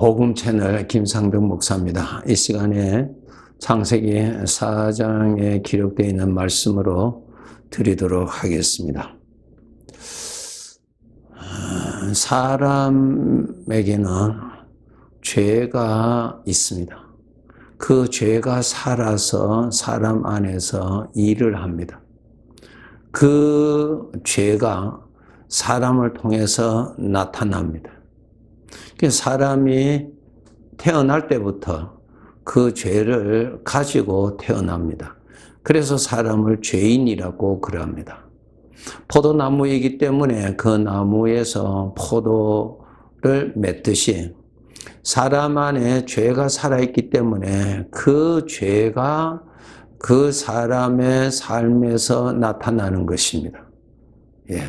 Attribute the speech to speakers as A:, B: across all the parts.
A: 복음 채널 김상병 목사입니다. 이 시간에 창세기 4장에 기록되어 있는 말씀으로 드리도록 하겠습니다. 아, 사람에게는 죄가 있습니다. 그 죄가 살아서 사람 안에서 일을 합니다. 그 죄가 사람을 통해서 나타납니다. 그 사람이 태어날 때부터 그 죄를 가지고 태어납니다. 그래서 사람을 죄인이라고 그럽니다. 포도나무이기 때문에 그 나무에서 포도를 맺듯이 사람 안에 죄가 살아있기 때문에 그 죄가 그 사람의 삶에서 나타나는 것입니다. 예.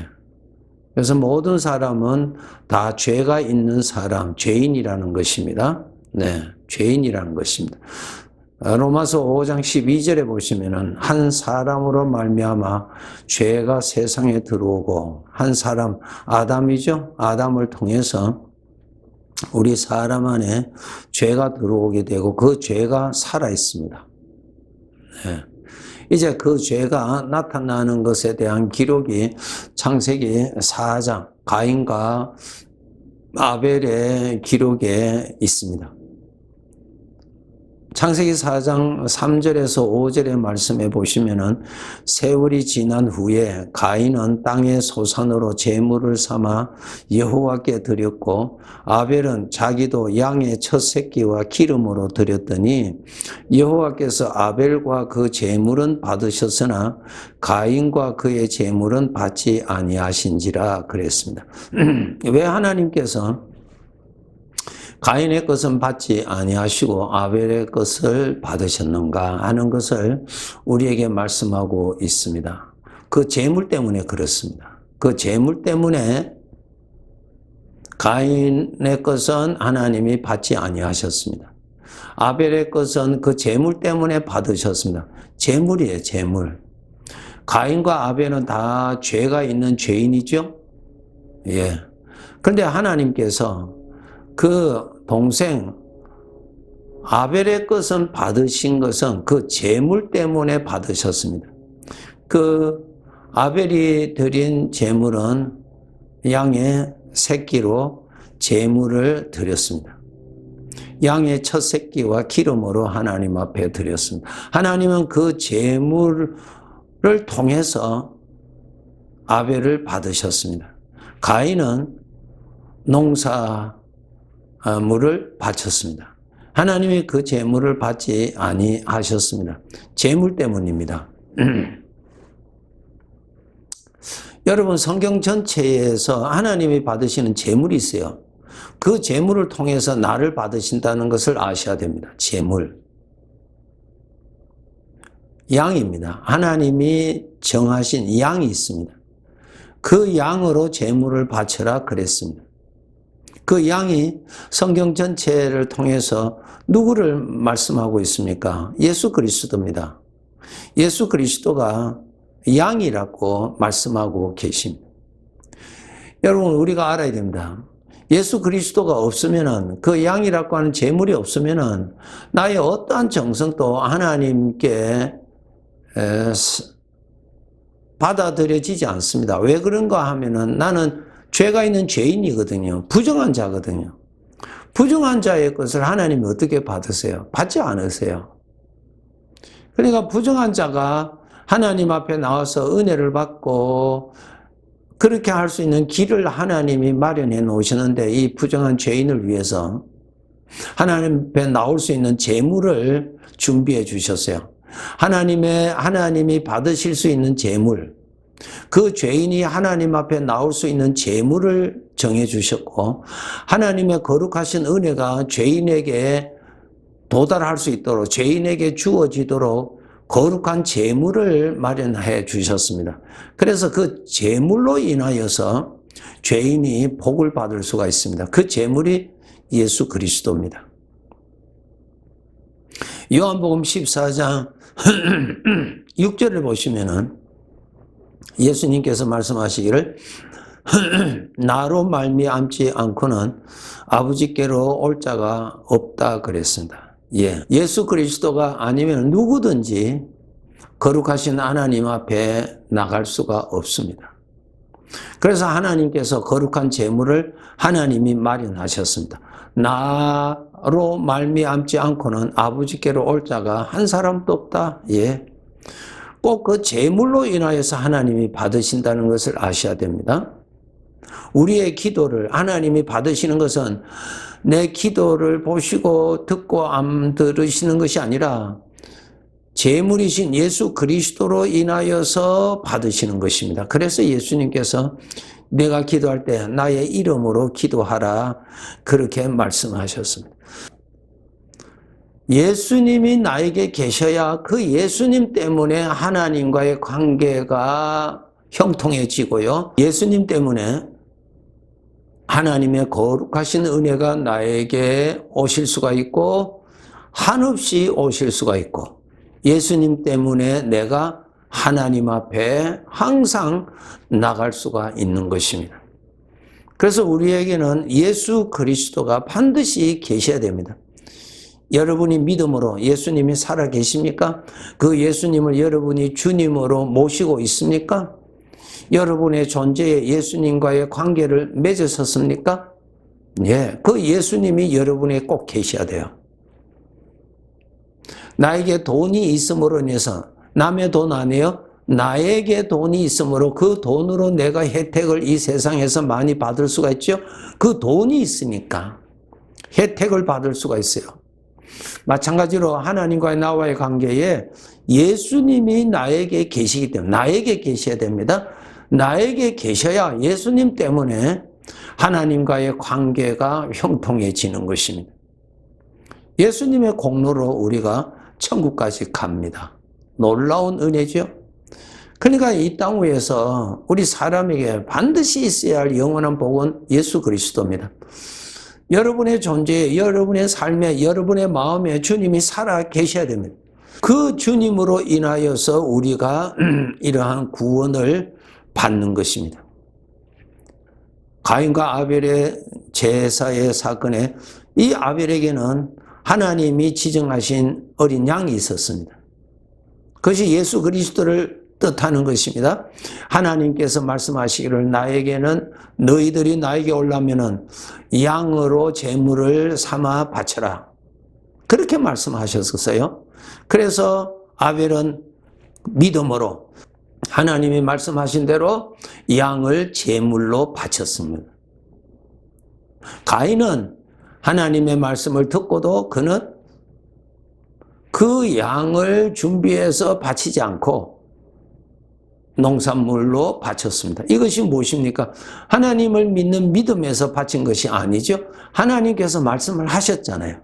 A: 그래서 모든 사람은 다 죄가 있는 사람, 죄인이라는 것입니다. 네, 죄인이라는 것입니다. 로마서 5장 12절에 보시면은 한 사람으로 말미암아 죄가 세상에 들어오고 한 사람 아담이죠. 아담을 통해서 우리 사람 안에 죄가 들어오게 되고 그 죄가 살아 있습니다. 네. 이제 그 죄가 나타나는 것에 대한 기록이 창세기 4장 가인과 아벨의 기록에 있습니다. 창세기 4장 3절에서 5절의 말씀에 보시면은 세월이 지난 후에 가인은 땅의 소산으로 재물을 삼아 여호와께 드렸고 아벨은 자기도 양의 첫 새끼와 기름으로 드렸더니 여호와께서 아벨과 그 재물은 받으셨으나 가인과 그의 재물은 받지 아니하신지라 그랬습니다. 왜 하나님께서 가인의 것은 받지 아니하시고 아벨의 것을 받으셨는가 하는 것을 우리에게 말씀하고 있습니다. 그 재물 때문에 그렇습니다. 그 재물 때문에 가인의 것은 하나님이 받지 아니하셨습니다. 아벨의 것은 그 재물 때문에 받으셨습니다. 재물이에요, 재물. 가인과 아벨은 다 죄가 있는 죄인이죠? 예. 그런데 하나님께서 그 동생 아벨의 것은 받으신 것은 그 재물 때문에 받으셨습니다. 그 아벨이 드린 재물은 양의 새끼로 재물을 드렸습니다. 양의 첫 새끼와 기름으로 하나님 앞에 드렸습니다. 하나님은 그 재물을 통해서 아벨을 받으셨습니다. 가인은 농사 아, 물을 바쳤습니다. 하나님이 그 재물을 받지 아니하셨습니다. 재물 때문입니다. 여러분 성경 전체에서 하나님이 받으시는 재물이 있어요. 그 재물을 통해서 나를 받으신다는 것을 아셔야 됩니다. 재물. 양입니다. 하나님이 정하신 양이 있습니다. 그 양으로 재물을 바쳐라 그랬습니다. 그 양이 성경 전체를 통해서 누구를 말씀하고 있습니까? 예수 그리스도입니다. 예수 그리스도가 양이라고 말씀하고 계신 여러분 우리가 알아야 됩니다. 예수 그리스도가 없으면은 그 양이라고 하는 재물이 없으면은 나의 어떠한 정성도 하나님께 받아들여지지 않습니다. 왜 그런가 하면은 나는 죄가 있는 죄인이거든요. 부정한 자거든요. 부정한 자의 것을 하나님이 어떻게 받으세요? 받지 않으세요. 그러니까 부정한 자가 하나님 앞에 나와서 은혜를 받고 그렇게 할 수 있는 길을 하나님이 마련해 놓으시는데 이 부정한 죄인을 위해서 하나님 앞에 나올 수 있는 재물을 준비해 주셨어요. 하나님의 하나님이 받으실 수 있는 재물 그 죄인이 하나님 앞에 나올 수 있는 재물을 정해 주셨고 하나님의 거룩하신 은혜가 죄인에게 도달할 수 있도록 죄인에게 주어지도록 거룩한 재물을 마련해 주셨습니다. 그래서 그 재물로 인하여서 죄인이 복을 받을 수가 있습니다. 그 재물이 예수 그리스도입니다. 요한복음 14장 6절을 보시면은 예수님께서 말씀하시기를 나로 말미암지 않고는 아버지께로 올 자가 없다 그랬습니다. 예. 예수 그리스도가 아니면 누구든지 거룩하신 하나님 앞에 나갈 수가 없습니다. 그래서 하나님께서 거룩한 재물을 하나님이 마련하셨습니다. 나로 말미암지 않고는 아버지께로 올 자가 한 사람도 없다. 예. 꼭그 제물로 인하여서 하나님이 받으신다는 것을 아셔야 됩니다. 우리의 기도를 하나님이 받으시는 것은 내 기도를 보시고 듣고 안 들으시는 것이 아니라 제물이신 예수 그리스도로 인하여서 받으시는 것입니다. 그래서 예수님께서 내가 기도할 때 나의 이름으로 기도하라 그렇게 말씀하셨습니다. 예수님이 나에게 계셔야 그 예수님 때문에 하나님과의 관계가 형통해지고요. 예수님 때문에 하나님의 거룩하신 은혜가 나에게 오실 수가 있고 한없이 오실 수가 있고 예수님 때문에 내가 하나님 앞에 항상 나갈 수가 있는 것입니다. 그래서 우리에게는 예수 그리스도가 반드시 계셔야 됩니다. 여러분이 믿음으로 예수님이 살아 계십니까? 그 예수님을 여러분이 주님으로 모시고 있습니까? 여러분의 존재에 예수님과의 관계를 맺으셨습니까? 예, 그 예수님이 여러분에 꼭 계셔야 돼요. 나에게 돈이 있음으로 인해서 남의 돈 아니에요? 나에게 돈이 있으로그 돈으로 내가 혜택을 이 세상에서 많이 받을 수가 있죠. 그 돈이 있으니까 혜택을 받을 수가 있어요. 마찬가지로 하나님과 의 나와의 관계에 예수님이 나에게 계시기 때문에 나에게 계셔야 됩니다. 나에게 계셔야 예수님 때문에 하나님과의 관계가 형통해지는 것입니다. 예수님의 공로로 우리가 천국까지 갑니다. 놀라운 은혜죠. 그러니까 이 땅 위에서 우리 사람에게 반드시 있어야 할 영원한 복은 예수 그리스도입니다. 여러분의 존재에, 여러분의 삶에, 여러분의 마음에 주님이 살아 계셔야 됩니다. 그 주님으로 인하여서 우리가 이러한 구원을 받는 것입니다. 가인과 아벨의 제사의 사건에 이 아벨에게는 하나님이 지정하신 어린 양이 있었습니다. 그것이 예수 그리스도를 뜻하는 것입니다. 하나님께서 말씀하시기를 나에게는 너희들이 나에게 올라면은 양으로 제물을 삼아 바쳐라. 그렇게 말씀하셨었어요. 그래서 아벨은 믿음으로 하나님이 말씀하신 대로 양을 제물로 바쳤습니다. 가인은 하나님의 말씀을 듣고도 그는 그 양을 준비해서 바치지 않고 농산물로 바쳤습니다. 이것이 무엇입니까? 하나님을 믿는 믿음에서 바친 것이 아니죠. 하나님께서 말씀을 하셨잖아요.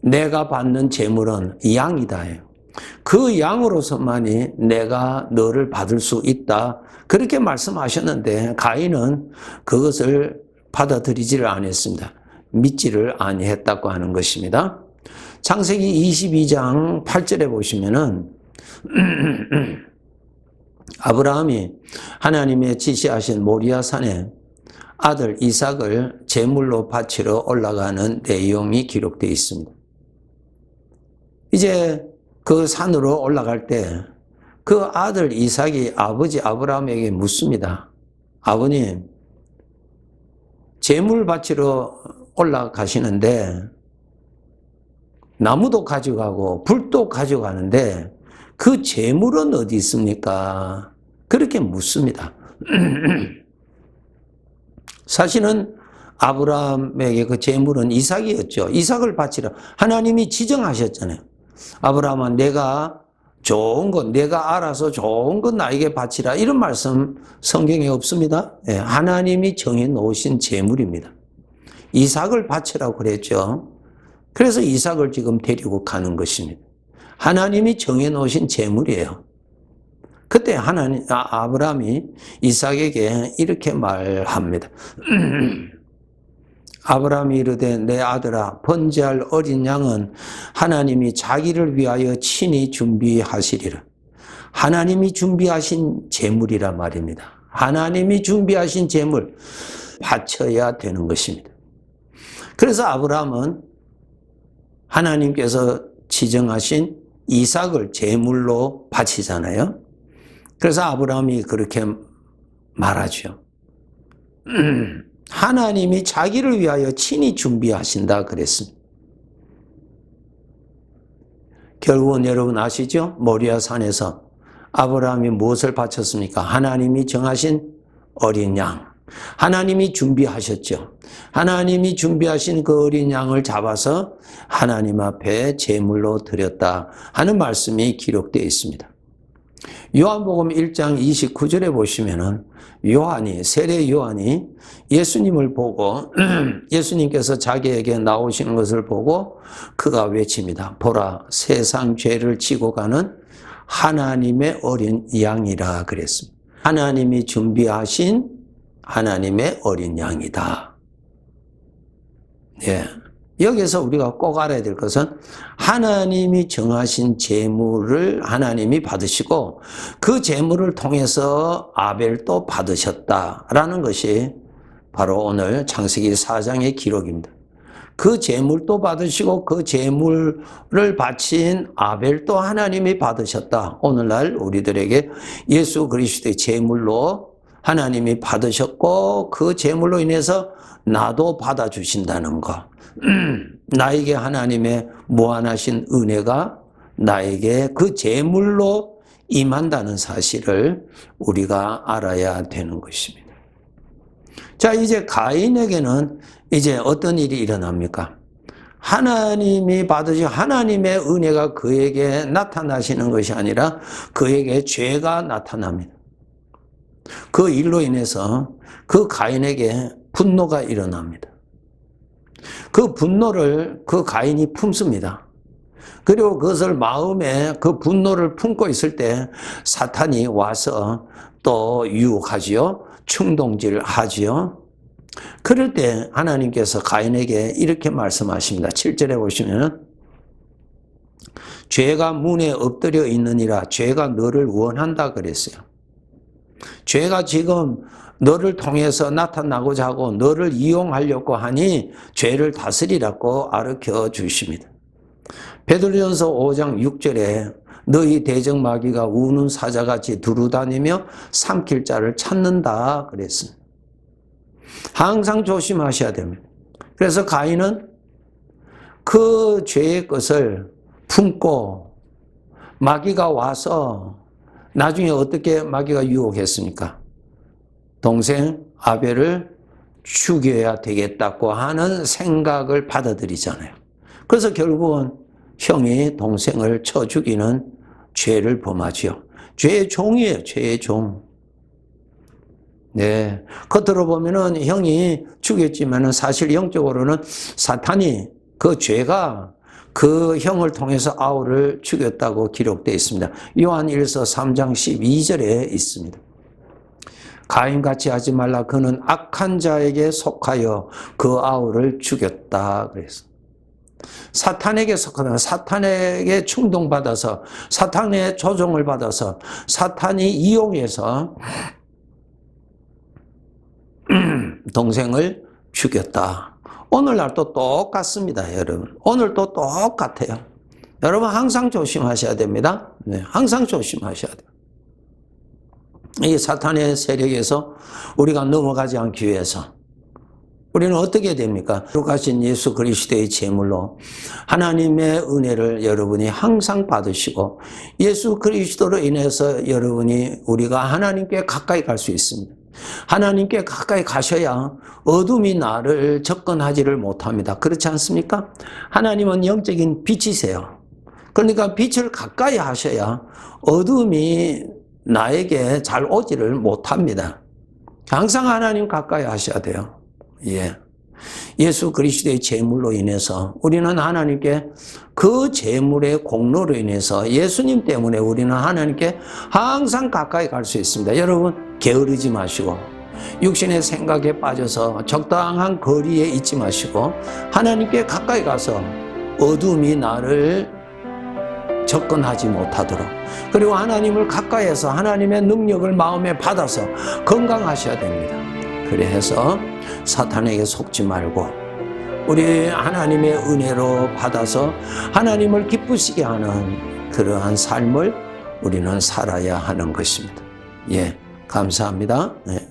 A: 내가 받는 재물은 양이다그 양으로서만이 내가 너를 받을 수 있다. 그렇게 말씀하셨는데 가인은 그것을 받아들이지를 않았습니다. 믿지를 아니했다고 하는 것입니다. 창세기 22장 8절에 보시면은 아브라함이 하나님의 지시하신 모리아산에 아들 이삭을 제물로 바치러 올라가는 내용이 기록되어 있습니다. 이제 그 산으로 올라갈 때 그 아들 이삭이 아버지 아브라함에게 묻습니다. 아버님, 제물 바치러 올라가시는데 나무도 가져가고 불도 가져가는데 그 재물은 어디 있습니까? 그렇게 묻습니다. 사실은 아브라함에게 그 재물은 이삭이었죠. 이삭을 바치라. 하나님이 지정하셨잖아요. 아브라함아 내가 좋은 것, 내가 알아서 좋은 것 나에게 바치라. 이런 말씀 성경에 없습니다. 예, 하나님이 정해 놓으신 재물입니다. 이삭을 바치라고 그랬죠. 그래서 이삭을 지금 데리고 가는 것입니다. 하나님이 정해 놓으신 제물이에요 그때 하나님 아, 아브라함이 이삭에게 이렇게 말합니다. 아브라함이 이르되 내 아들아 번제할 어린 양은 하나님이 자기를 위하여 친히 준비하시리라. 하나님이 준비하신 재물이란 말입니다. 하나님이 준비하신 재물 바쳐야 되는 것입니다. 그래서 아브라함은 하나님께서 지정하신 이삭을 제물로 바치잖아요. 그래서 아브라함이 그렇게 말하죠. 하나님이 자기를 위하여 친히 준비하신다 그랬습니다. 결국은 여러분 아시죠? 모리아 산에서 아브라함이 무엇을 바쳤습니까? 하나님이 정하신 어린 양. 하나님이 준비하셨죠. 하나님이 준비하신 그 어린 양을 잡아서 하나님 앞에 제물로 드렸다 하는 말씀이 기록되어 있습니다. 요한복음 1장 29절에 보시면은 요한이 세례 요한이 예수님을 보고 예수님께서 자기에게 나오시는 것을 보고 그가 외칩니다. 보라 세상 죄를 지고 가는 하나님의 어린 양이라 그랬습니다. 하나님이 준비하신 하나님의 어린 양이다. 예. 여기서 우리가 꼭 알아야 될 것은 하나님이 정하신 재물을 하나님이 받으시고 그 재물을 통해서 아벨도 받으셨다라는 것이 바로 오늘 창세기 4장의 기록입니다. 그 재물도 받으시고 그 재물을 바친 아벨도 하나님이 받으셨다. 오늘날 우리들에게 예수 그리스도의 재물로 하나님이 받으셨고 그제물로 인해서 나도 받아주신다는 것. 나에게 하나님의 무한하신 은혜가 나에게 그제물로 임한다는 사실을 우리가 알아야 되는 것입니다. 자, 이제 가인에게는 이제 어떤 일이 일어납니까? 하나님이 받으신 하나님의 은혜가 그에게 나타나시는 것이 아니라 그에게 죄가 나타납니다. 그 일로 인해서 그 가인에게 분노가 일어납니다. 그 분노를 그 가인이 품습니다. 그리고 그것을 마음에 그 분노를 품고 있을 때 사탄이 와서 또 유혹하지요. 충동질 하지요. 그럴 때 하나님께서 가인에게 이렇게 말씀하십니다. 7절에 보시면 죄가 문에 엎드려 있느니라 죄가 너를 원한다 그랬어요. 죄가 지금 너를 통해서 나타나고자 하고 너를 이용하려고 하니 죄를 다스리라고 아르켜 주십니다. 베드로전서 5장 6절에 너희 대적마귀가 우는 사자같이 두루다니며 삼킬 자를 찾는다 그랬습니다. 항상 조심하셔야 됩니다. 그래서 가인은 그 죄의 것을 품고 마귀가 와서 나중에 어떻게 마귀가 유혹했습니까? 동생 아벨을 죽여야 되겠다고 하는 생각을 받아들이잖아요. 그래서 결국은 형이 동생을 쳐 죽이는 죄를 범하지요. 죄의 종이에요, 죄의 종. 네. 겉으로 보면은 형이 죽였지만은 사실 영적으로는 사탄이 그 죄가 그 형을 통해서 아우를 죽였다고 기록되어 있습니다. 요한 1서 3장 12절에 있습니다. 가인같이 하지 말라. 그는 악한 자에게 속하여 그 아우를 죽였다. 그래서. 사탄에게 속하다. 사탄에게 충동받아서, 사탄의 조종을 받아서, 사탄이 이용해서 동생을 죽였다. 오늘날도 똑같습니다, 여러분. 오늘도 똑같아요. 여러분 항상 조심하셔야 됩니다. 네, 항상 조심하셔야 돼요. 이 사탄의 세력에서 우리가 넘어가지 않기 위해서 우리는 어떻게 됩니까? 주가신 예수 그리스도의 제물로 하나님의 은혜를 여러분이 항상 받으시고 예수 그리스도로 인해서 여러분이 우리가 하나님께 가까이 갈 수 있습니다. 하나님께 가까이 가셔야 어둠이 나를 접근하지를 못합니다. 그렇지 않습니까? 하나님은 영적인 빛이세요. 그러니까 빛을 가까이 하셔야 어둠이 나에게 잘 오지를 못합니다. 항상 하나님 가까이 하셔야 돼요. 예. 예수 그리스도의 제물로 인해서 우리는 하나님께 그 제물의 공로로 인해서 예수님 때문에 우리는 하나님께 항상 가까이 갈 수 있습니다. 여러분 게으르지 마시고 육신의 생각에 빠져서 적당한 거리에 있지 마시고 하나님께 가까이 가서 어둠이 나를 접근하지 못하도록 그리고 하나님을 가까이에서 하나님의 능력을 마음에 받아서 건강하셔야 됩니다. 그래서 사탄에게 속지 말고 우리 하나님의 은혜로 받아서 하나님을 기쁘시게 하는 그러한 삶을 우리는 살아야 하는 것입니다. 예. 감사합니다. 네.